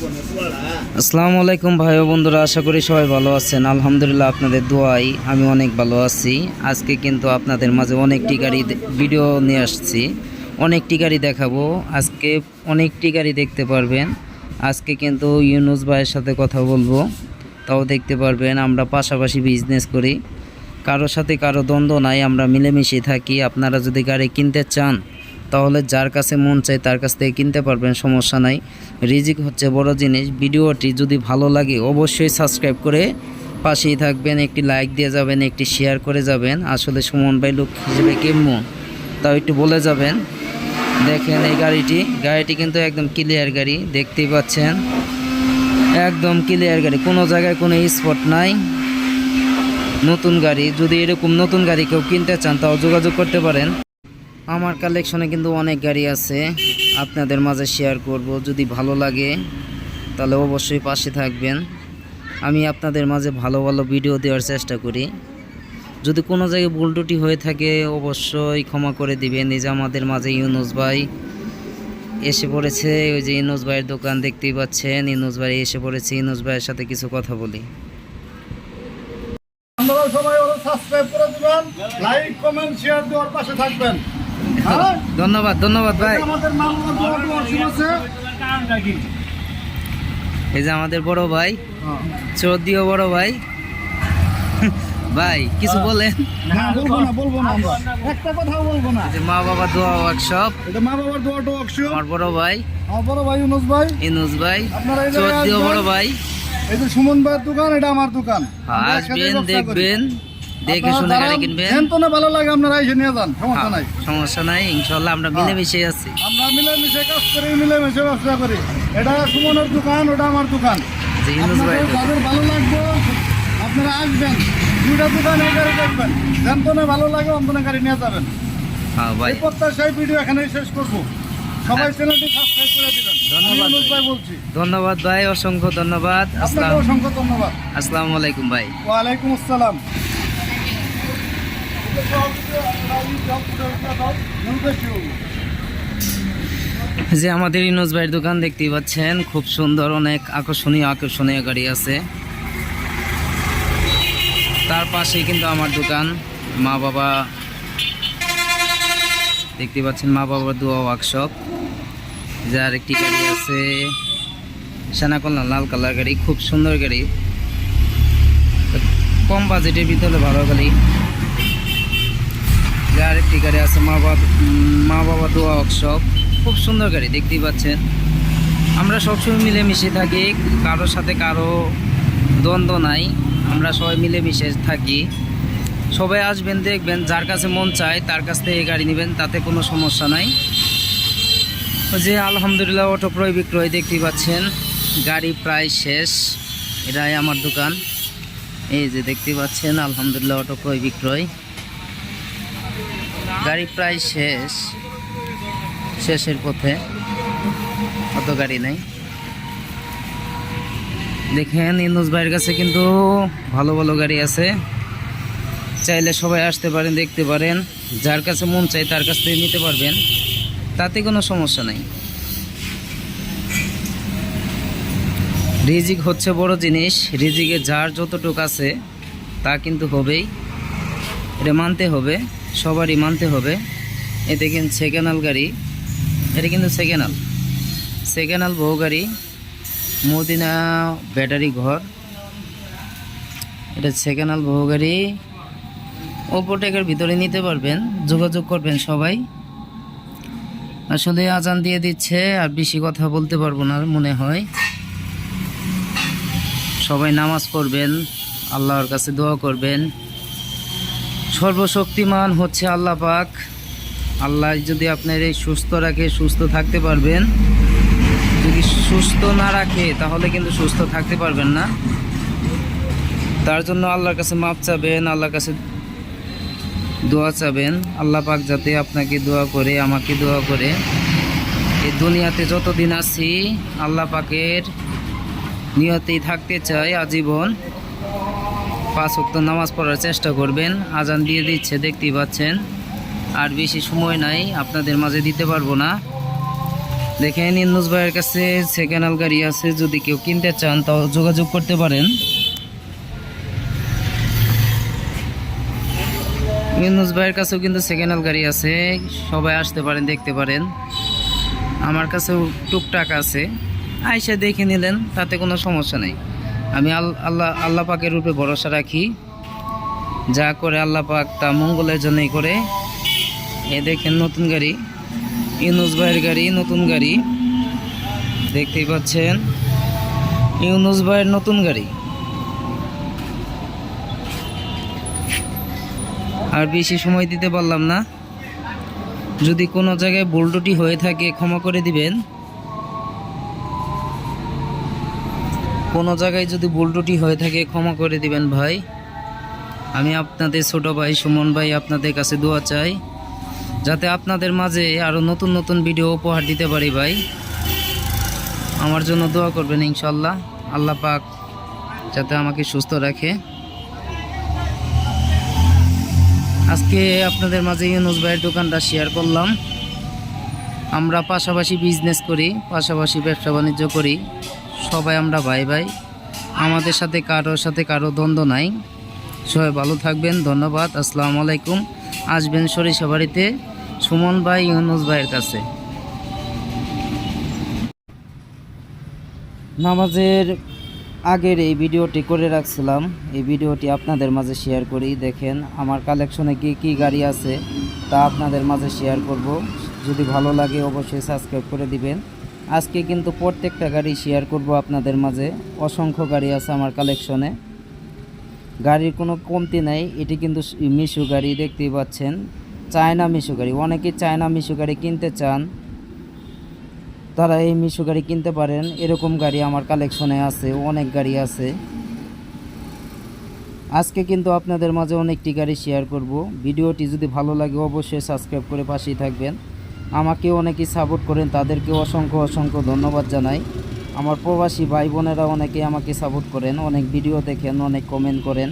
আসসালামু আলাইকুম ভাই বন্ধুরা, আশা করি সবাই ভালো আছেন। আলহামদুলিল্লাহ আপনাদের দোয়াই, আমি অনেক ভালো আছি। আজকে কিন্তু আপনাদের মাঝে অনেকটি গাড়ি ভিডিও নিয়ে আসছি। অনেকটি গাড়ি দেখাবো। আজকে অনেকটি গাড়ি দেখতে পারবেন। আজকে কিন্তু ইউনুস ভাইয়ের সাথে কথা বলব। তাও দেখতে পারবেন, আমরা পাশাপাশি বিজনেস করি। কারোর সাথে কারও দ্বন্দ্ব নাই, আমরা মিলেমিশে থাকি। আপনারা যদি গাড়ি কিনতে চান তাহলে যার কাছে মন চাই তার কাছ থেকে কিনতে পারবেন, সমস্যা নাই। রিজিক হচ্ছে বড় জিনিস। ভিডিওটি যদি ভালো লাগে অবশ্যই সাবস্ক্রাইব করে পাশেই থাকবেন, একটি লাইক দিয়ে যাবেন, একটি শেয়ার করে যাবেন। আসলে সুমন ভাই লোক হিসেবে কেমন? তাও একটু বলে যাবেন। দেখেন এই গাড়িটি। গাড়িটি কিন্তু একদম ক্লিয়ার গাড়ি, দেখতেই পাচ্ছেন। একদম ক্লিয়ার গাড়ি। কোনো জায়গায় কোনো স্পট নাই। নতুন গাড়ি। যদি এরকম নতুন গাড়ি কেউ কিনতে চান তাও যোগাযোগ করতে পারেন। আমার কালেকশনে কিন্তু অনেক গাড়ি আছে, আপনাদের মাঝে শেয়ার করব, যদি ভালো লাগে, তাহলে অবশ্যই পাশে থাকবেন। আমি আপনাদের মাঝে ভালো ভালো ভিডিও দেওয়ার চেষ্টা করি। যদি কোনো জায়গায় ভুল হয়ে থাকে, অবশ্যই ক্ষমা করে দিবেন। এই যে আমাদের মাঝে ইউনুস ভাই এসে পড়েছে, ওই যে ইনুস ভাইয়ের দোকান দেখতেই পাচ্ছেন। ইনুস ভাই এসে পড়েছে ইনুস ভাইয়ের সাথে কিছু কথা বলি। সবাই সাবস্ক্রাইব করে দিবেন লাইক কমেন্ট শেয়ার দেওয়ার পাশে থাকবেন। ধন্যবাদ। ধন্যবাদ ভাই। এই যে আমাদের বড় ভাই হ্যাঁ। চৌদ্দিও বড় ভাই। ভাই কিছু বলেন? না বলব না বলব না আমরা। একটা কথাও বলব না। মা বাবা দোয়া ওয়ার্কশপ এটা মা বাবার দোয়ার ওয়ার্কশপ আমার বড় ভাই। আমার বড় ভাই ইউনুস ভাই। ভাই চৌদ্দিও। বড় ভাই। এই যে সুমন ভাইয়ের দোকান এটা আমার দোকান। আসবেন দেখবেন। দেখে শুনে গাড়ি কিনবেন। না ভালো লাগে আপনারা এসে নিয়ে যান সমস্যা নাই। হ্যাঁ, সমস্যা নাই ইনশাল্লাহ আমরা মিলেমিশে আছি। আমরা মিলেমিশে কাজ করি মিলেমিশে ব্যবসা করি। এটা সুমনের দোকান ওটা আমার দোকান। যাদের ভালো লাগবে আপনারা আসবেন। দুইটা দোকান গাড়ি দেখবেন। যন্ত্রণে ভালো লাগে অন্তনে গাড়ি নিয়ে যাবেন। হ্যাঁ ভাই। প্রত্যাশায় ভিডিও এখানেই শেষ করব। সবাই চ্যানেলটি সাবস্ক্রাইব করে দিবেন। ধন্যবাদ ভাই। বলছি। ধন্যবাদ ভাই অসংখ্য ধন্যবাদ। আপনাকে আসসালাম। অসংখ্য ধন্যবাদ। আসসালামু আলাইকুম ভাই। ওয়ালাইকুম আসসালাম। যে আমাদের ইনোজ ভাইয়ের দোকান দেখতেই পাচ্ছেন, খুব সুন্দর, অনেক আকর্ষণীয় আকর্ষণীয় গাড়ি আছে। তার পাশেই কিন্তু আমার দোকান, মা বাবা দেখতে পাচ্ছেন, মা বাবার দোয়া ওয়ার্কশপ। যার একটি গাড়ি আছে, সেনাকল্যাণ লাল কালার গাড়ি, খুব সুন্দর গাড়ি। কম বাজেটের ভিতরে ভালো গাড়ি। যার একটি গাড়ি আছে মা বাবা মা বাবা দোয়া ওয়ার্কশপ খুব সুন্দর গাড়ি, দেখতেই পাচ্ছেন। আমরা সবসময় মিলেমিশে থাকি, কারোর সাথে কারও দ্বন্দ্ব নাই। আমরা সবাই মিলেমিশে থাকি। সবাই আসবেন, দেখবেন, যার কাছে মন চায়, তার কাছ থেকে গাড়ি নেবেন, তাতে কোনো সমস্যা নাই। যে আলহামদুলিল্লাহ অটো ক্রয় বিক্রয় দেখতেই পাচ্ছেন, গাড়ি প্রায় শেষ। এটাই আমার দোকান। এই যে দেখতে পাচ্ছেন, আলহামদুলিল্লাহ অটো ক্রয় বিক্রয়। গাড়ি প্রায় শেষ, শেষের পথে। অত গাড়ি নাই। দেখেন, ইন্দুস ভাইয়ের কাছে কিন্তু ভালো ভালো গাড়ি আছে। চাইলে সবাই আসতে পারেন, দেখতে পারেন। যার কাছে মন চাই তার কাছ থেকে নিতে পারবেন। তাতে কোনো সমস্যা নাই। রিজিক হচ্ছে বড় জিনিস। রিজিকে যার যতটুক আছে, তা কিন্তু হবেই। এটা মানতে হবে। সবারই মানতে হবে। এ দেখেন সেকেন্ডাল গাড়ি, এটা কিন্তু সেকেন্ডাল সেকেন্ডাল বহু গাড়ি, মদিনা ব্যাটারি ঘর, এটা সেকেন্ডাল বহু গাড়ি। ওপোটেকের ভিতরে নিতে পারবেন, যোগাযোগ করবেন সবাই। আসলে আজান দিয়ে দিচ্ছে, আর বেশি কথা বলতে পারব না মনে হয়। সবাই নামাজ পড়বেন, আল্লাহর কাছে দোয়া করবেন। সর্বশক্তিমান হচ্ছে আল্লাহ পাক। আল্লাহ যদি আপনার এই সুস্থ রাখে, সুস্থ থাকতে পারবেন। যদি সুস্থ না রাখে, তাহলে কিন্তু সুস্থ থাকতে পারবেন না। তার জন্য আল্লাহর কাছে মাপ চাবেন, আল্লাহর কাছে দোয়া চাবেন। আল্লাহ পাক যাতে আপনাকে দোয়া করে, আমাকে দোয়া করে। এই দুনিয়াতে যতদিন আছি, আল্লাহ পাকের নিয়তেই থাকতে চাই আজীবন। পাঁচ ওয়াক্ত নামাজ পড়ার চেষ্টা করবেন, আজান দিয়ে দিচ্ছে, দেখতেই পাচ্ছেন। আর বেশি সময় নাই, আপনাদের মাঝে দিতে পারব না। দেখেন, ইন্দুস ভাইয়ের কাছে সেকেন্ড হ্যান্ড গাড়ি আছে, যদি কেউ কিনতে চান, তাও যোগাযোগ করতে পারেন। ইন্দুস ভাইয়ের কাছেও কিন্তু সেকেন্ড হ্যান্ড গাড়ি আছে, সবাই আসতে পারেন, দেখতে পারেন। আমার কাছেও টুকটাক আছে। আইসা দেখে নিলেন, তাতে কোনো সমস্যা নেই। আমি আল- আল্লাহ আল্লাহ পাকের রূপে ভরসা রাখি। যা করে আল্লাহ পাক তা মঙ্গলের জন্যই করে। এ দেখেন নতুন গাড়ি, ইউনুস ভাইয়ের গাড়ি, নতুন গাড়ি। দেখতেই পাচ্ছেন, ইউনুস ভাইয়ের নতুন গাড়ি। আর বেশি সময় দিতে পারলাম না। যদি কোনো জায়গায় বোল্টুটি হয়ে থাকে, ক্ষমা করে দিবেন। কোনো জায়গায় যদি বোল্টুটি হয়ে থাকে, ক্ষমা করে দিবেন ভাই। আমি আপনাদের ছোট ভাই সুমন ভাই আপনাদের কাছে দোয়া চাই, যাতে আপনাদের মাঝে আরও নতুন নতুন ভিডিও উপহার দিতে পারি ভাই। আমার জন্য দোয়া করবেন ইনশাল্লাহ আল্লাহ পাক যাতে আমাকে সুস্থ রাখে। আজকে আপনাদের মাঝে ইউনুস ভাইয়ের দোকানটা শেয়ার করলাম। আমরা পাশাপাশি বিজনেস করি, পাশাপাশি ব্যবসা বাণিজ্য করি। সবাই আমরা ভাই ভাই আমাদের সাথে কারোর সাথে কারও দ্বন্দ্ব নাই। সবাই ভালো থাকবেন, ধন্যবাদ, আসসালামু আলাইকুম। আসবেন সরিষা বাড়িতে, সুমন ভাই, ইউনুস ভাইয়ের কাছে। নামাজের আগের এই ভিডিওটি করে রাখছিলাম। এই ভিডিওটি আপনাদের মাঝে শেয়ার করি। দেখেন, আমার কালেকশনে কি কি গাড়ি আছে তা আপনাদের মাঝে শেয়ার করব। যদি ভালো লাগে, অবশ্যই সাবস্ক্রাইব করে দিবেন। আজকে কিন্তু প্রত্যেকটা গাড়ি শেয়ার করব আপনাদের মাঝে। অসংখ্য গাড়ি আছে আমার কালেকশনে গাড়ির কোনো কমতি নাই, এটি কিন্তু মিশু গাড়ি দেখতেই পাচ্ছেন। চায়না মিশু গাড়ি। অনেকে চায়না মিশু গাড়ি কিনতে চান। তারা এই মিশু গাড়ি কিনতে পারেন। এরকম গাড়ি আমার কালেকশনে আছে, অনেক গাড়ি আছে। আজকে কিন্তু আপনাদের মাঝে অনেকটি গাড়ি শেয়ার করব। ভিডিওটি যদি ভালো লাগে, অবশ্যই সাবস্ক্রাইব করে পাশেই থাকবেন। আমাকে অনেকেই সাপোর্ট করেন তাদেরকে অসংখ্য অসংখ্য ধন্যবাদ জানাই। আমার প্রবাসী ভাই বোনেরা অনেকেই আমাকে সাপোর্ট করেন, অনেক ভিডিও দেখেন, অনেক কমেন্ট করেন।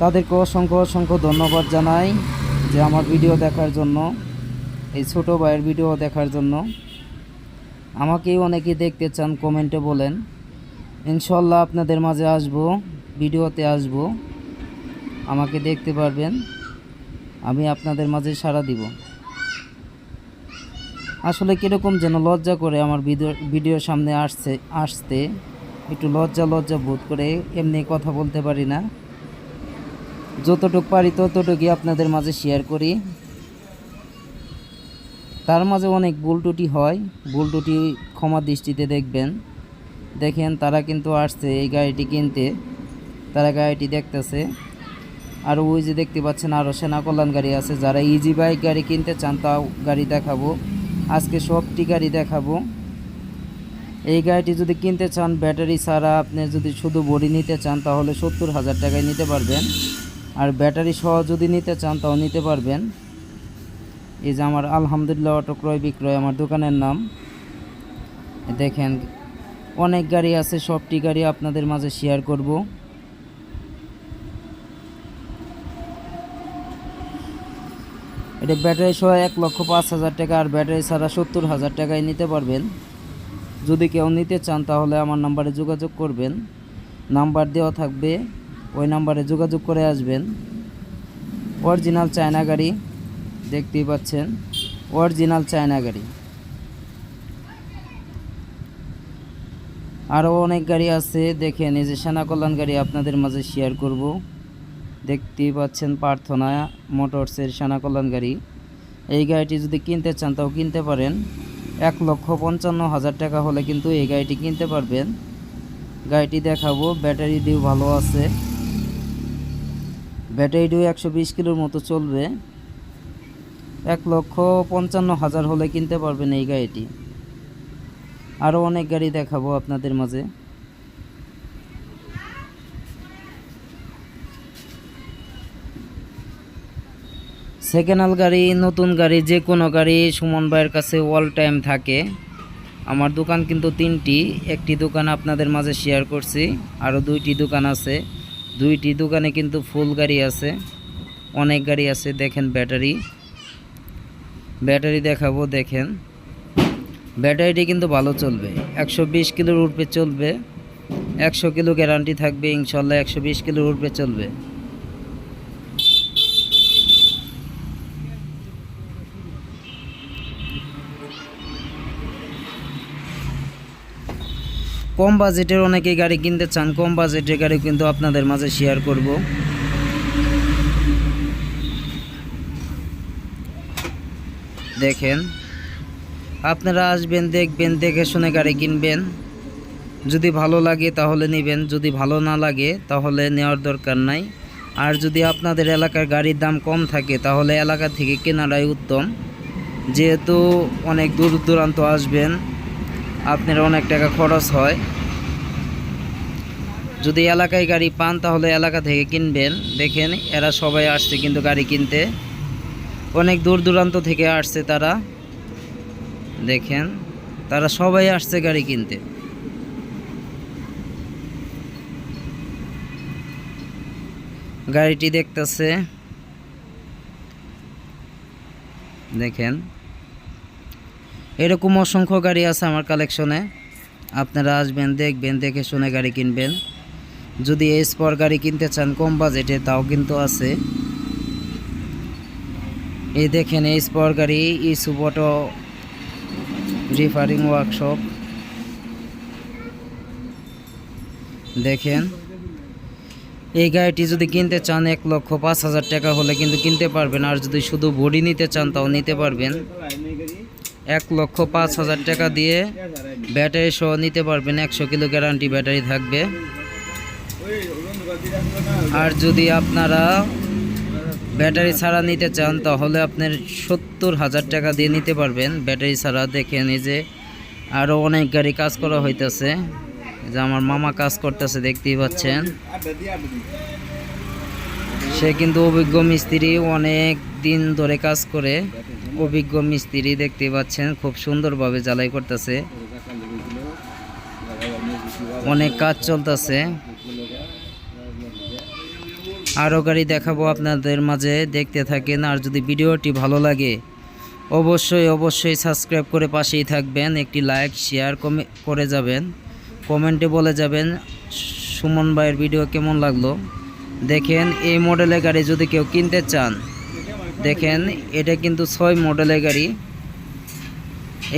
তাদেরকে অসংখ্য অসংখ্য ধন্যবাদ জানাই যে আমার ভিডিও দেখার জন্য, এই ছোট ভাইয়ের ভিডিও দেখার জন্য। আমাকেই অনেকেই দেখতে চান কমেন্টে বলেন। ইনশাল্লাহ আপনাদের মাঝে আসব ভিডিওতে আসব। আমাকে দেখতে পারবেন, আমি আপনাদের মাঝে সাড়া দিব। আসলে কীরকম যেন লজ্জা করে আমার ভিডিও ভিডিওর সামনে আসছে, আসতে। একটু লজ্জা লজ্জা বোধ করে এমনি কথা বলতে পারি না। যতটুকু পারি ততটুকুই আপনাদের মাঝে শেয়ার করি। তার মাঝে অনেক ত্রুটি হয় ত্রুটি ক্ষমা দৃষ্টিতে দেখবেন। দেখেন, তারা কিন্তু আসছে এই গাড়িটি কিনতে। তারা গাড়িটি দেখতেছে। আর ওই যে দেখতে পাচ্ছেন আরও সেনা কল্যাণ গাড়ি আছে। যারা ইজি বাইক গাড়ি কিনতে চান, তাও গাড়ি দেখাবো। আজকে সবটি গাড়ি দেখাবো। এই গাড়িটি যদি কিনতে চান, ব্যাটারি ছাড়া আপনি যদি শুধু বডি নিতে চান, তাহলে সত্তর হাজার টাকায় নিতে পারবেন। আর ব্যাটারি সহ যদি নিতে চান, তাও নিতে পারবেন। এই যে আমার আলহামদুলিল্লাহ অটো ক্রয় বিক্রয় আমার দোকানের নাম। দেখেন, অনেক গাড়ি আছে, সবটি গাড়ি আপনাদের মাঝে শেয়ার করব। এটা ব্যাটারি সহ এক লক্ষ পাঁচ হাজার টাকা আর ব্যাটারি ছাড়া সত্তর হাজার টাকায় নিতে পারবেন। যদি কেউ নিতে চান, তাহলে আমার নাম্বারে যোগাযোগ করবেন। নাম্বার দেওয়া থাকবে, ওই নাম্বারে যোগাযোগ করে আসবেন। অরিজিনাল চায়না গাড়ি দেখতেই পাচ্ছেন, অরিজিনাল চায়না গাড়ি। আরও অনেক গাড়ি আছে, দেখেন এই যে সেনা কল্যাণ গাড়ি আপনাদের মাঝে শেয়ার করব। দেখতেই পাচ্ছেন প্রার্থনা মোটরসের সেনা কল্যাণ গাড়ি এই গাড়িটি যদি কিনতে চান তাও কিনতে পারেন। এক লক্ষ পঞ্চান্ন হাজার টাকা হলে কিন্তু এই গাড়িটি কিনতে পারবেন। গাড়িটি দেখাবো, ব্যাটারি দিয়েও ভালো আছে। ব্যাটারিটিও একশো বিশ কিলোর মতো চলবে। এক লক্ষ পঞ্চান্ন হাজার হলে কিনতে পারবেন এই গাড়িটি। আরও অনেক গাড়ি দেখাবো আপনাদের মাঝে। সেকেন্ড হ্যান্ড গাড়ি, নতুন গাড়ি, যে কোনো গাড়ি সুমন ভাইয়ের কাছে অল টাইম থাকে। আমার দোকান কিন্তু তিনটি, একটি দোকান আপনাদের মাঝে শেয়ার করছি আরও দুইটি দোকান আছে। দুইটি দোকানে কিন্তু ফুল গাড়ি আছে, অনেক গাড়ি আছে, দেখেন ব্যাটারি। ব্যাটারি দেখাবো, দেখেন। ব্যাটারিটি কিন্তু ভালো চলবে, একশো বিশ কিলোর উপরে চলবে, একশো কিলো গ্যারান্টি থাকবে, ইনশাল্লাহ একশো বিশ কিলোর উপরে চলবে। কম বাজেটের অনেকেই গাড়ি কিনতে চান, কম বাজেটের গাড়ি কিন্তু আপনাদের মাঝে শেয়ার করব। দেখেন, আপনারা আসবেন, দেখবেন, দেখে শুনে গাড়ি কিনবেন। যদি ভালো লাগে তাহলে নেবেন, যদি ভালো না লাগে তাহলে নেওয়ার দরকার নাই। আর যদি আপনাদের এলাকার গাড়ির দাম কম থাকে তাহলে এলাকা থেকে কেনারাই উত্তম। যেহেতু অনেক দূর দূরান্ত আসবেন আপনার অনেক টাকা খরচ হয়। যদি এলাকায় গাড়ি পান, তাহলে এলাকা থেকে কিনবেন। দেখেন, এরা সবাই আসছে কিন্তু গাড়ি কিনতে। অনেক দূর দূরান্ত থেকে আসছে তারা। দেখেন, তারা সবাই আসছে গাড়ি কিনতে। গাড়িটি দেখতেছে। দেখেন এরকম অসংখ্য গাড়ি আছে আমার কালেকশনে আপনারা আসবেন, দেখবেন, দেখে শুনে গাড়ি কিনবেন। যদি এই স্পর গাড়ি কিনতে চান, কম বাজেটে তাও কিন্তু আছে। এই দেখেন, এই স্পর গাড়ি ইসুবটো রিফারিং ওয়ার্কশপ দেখেন, এই গাড়িটি যদি কিনতে চান, এক লক্ষ পাঁচ হাজার টাকা হলে কিন্তু কিনতে পারবেন। আর যদি শুধু বডি নিতে চান, তাও নিতে পারবেন। এক লক্ষ পাঁচ হাজার টাকা দিয়ে ব্যাটারি সহ নিতে পারবেন। একশো কিলো গ্যারান্টি ব্যাটারি থাকবে। আর যদি আপনারা ব্যাটারি ছাড়া নিতে চান, তাহলে আপনার সত্তর হাজার টাকা দিয়ে নিতে পারবেন। ব্যাটারি ছাড়া দেখে নিজে আরও অনেক গাড়ি কাজ করা হইতেছে। যে আমার মামা কাজ করতেছে, দেখতেই পাচ্ছেন। সে কিন্তু অভিজ্ঞ মিস্ত্রি, অনেক দিন ধরে কাজ করে। অভিজ্ঞ মিস্ত্রি দেখতে পাচ্ছেন, খুব সুন্দরভাবে জ্বালাই করতেছে। অনেক কাজ চলতেছে। আরও গাড়ি দেখাবো আপনাদের মাঝে, দেখতে থাকেন। আর যদি ভিডিওটি ভালো লাগে, অবশ্যই অবশ্যই সাবস্ক্রাইব করে পাশেই থাকবেন। একটি লাইক, শেয়ার করে যাবেন। কমেন্টে বলে যাবেন, সুমন ভাইয়ের ভিডিও কেমন লাগল? দেখেন, এই মডেলের গাড়ি যদি কেউ কিনতে চান, দেখেন, এটা কিন্তু ছয় মডেলের গাড়ি।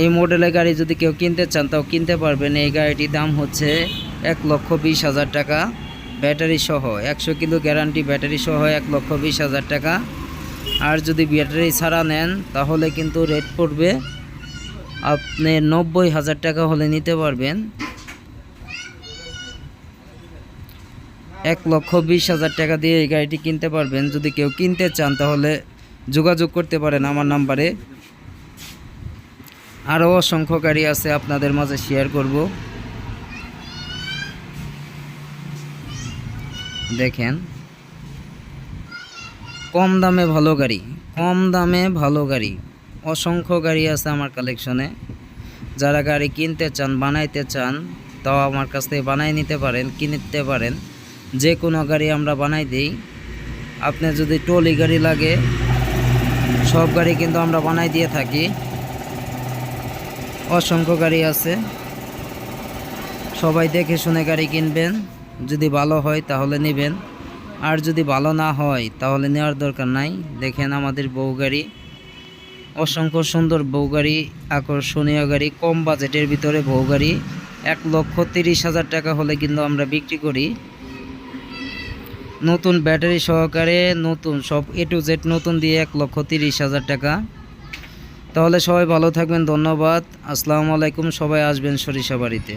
এই মডেলের গাড়ি যদি কেউ কিনতে চান, তাও কিনতে পারবেন। এই গাড়িটির দাম হচ্ছে এক লক্ষ বিশ হাজার টাকা। ব্যাটারি সহ, একশো কিলো গ্যারান্টি ব্যাটারি সহ এক লক্ষ বিশ হাজার টাকা। আর যদি ব্যাটারি ছাড়া নেন, তাহলে কিন্তু রেট পড়বে। আপনি নব্বই হাজার টাকা হলে নিতে পারবেন। এক লক্ষ বিশ হাজার টাকা দিয়ে এই গাড়িটি কিনতে পারবেন। যদি কেউ কিনতে চান, তাহলে যোগাযোগ করতে পারেন আমার নাম্বারে। আরও অসংখ্য গাড়ি আছে আপনাদের মাঝে শেয়ার করব। দেখেন, কম দামে ভালো গাড়ি, কম দামে ভালো গাড়ি। অসংখ্য গাড়ি আছে আমার কালেকশনে যারা গাড়ি কিনতে চান, বানাইতে চান, তাও আমার কাছ থেকে বানাই নিতে পারেন, কিনতে পারেন। যে কোনো গাড়ি আমরা বানাই দিই। আপনি যদি টলি গাড়ি লাগে, সব গাড়ি কিন্তু আমরা বানাই দিয়ে থাকি। অসংখ্য গাড়ি আছে। সবাই দেখে শুনে গাড়ি কিনবেন। যদি ভালো হয় তাহলে নেবেন। আর যদি ভালো না হয় তাহলে নেওয়ার দরকার নাই। দেখেন আমাদের বউ গাড়ি। অসংখ্য সুন্দর বউ গাড়ি, আকর্ষণীয় গাড়ি, কম বাজেটের ভিতরে বউ গাড়ি। এক লক্ষ তিরিশ হাজার টাকা হলে কিন্তু আমরা বিক্রি করি। নতুন ব্যাটারি সহকারে নতুন, সব এ টু জেড নতুন দিয়ে এক লক্ষ তিরিশ হাজার টাকা। তাহলে সবাই ভালো থাকবেন, ধন্যবাদ। আসসালামু আলাইকুম, সবাই আসবেন সরিষা বাড়িতে।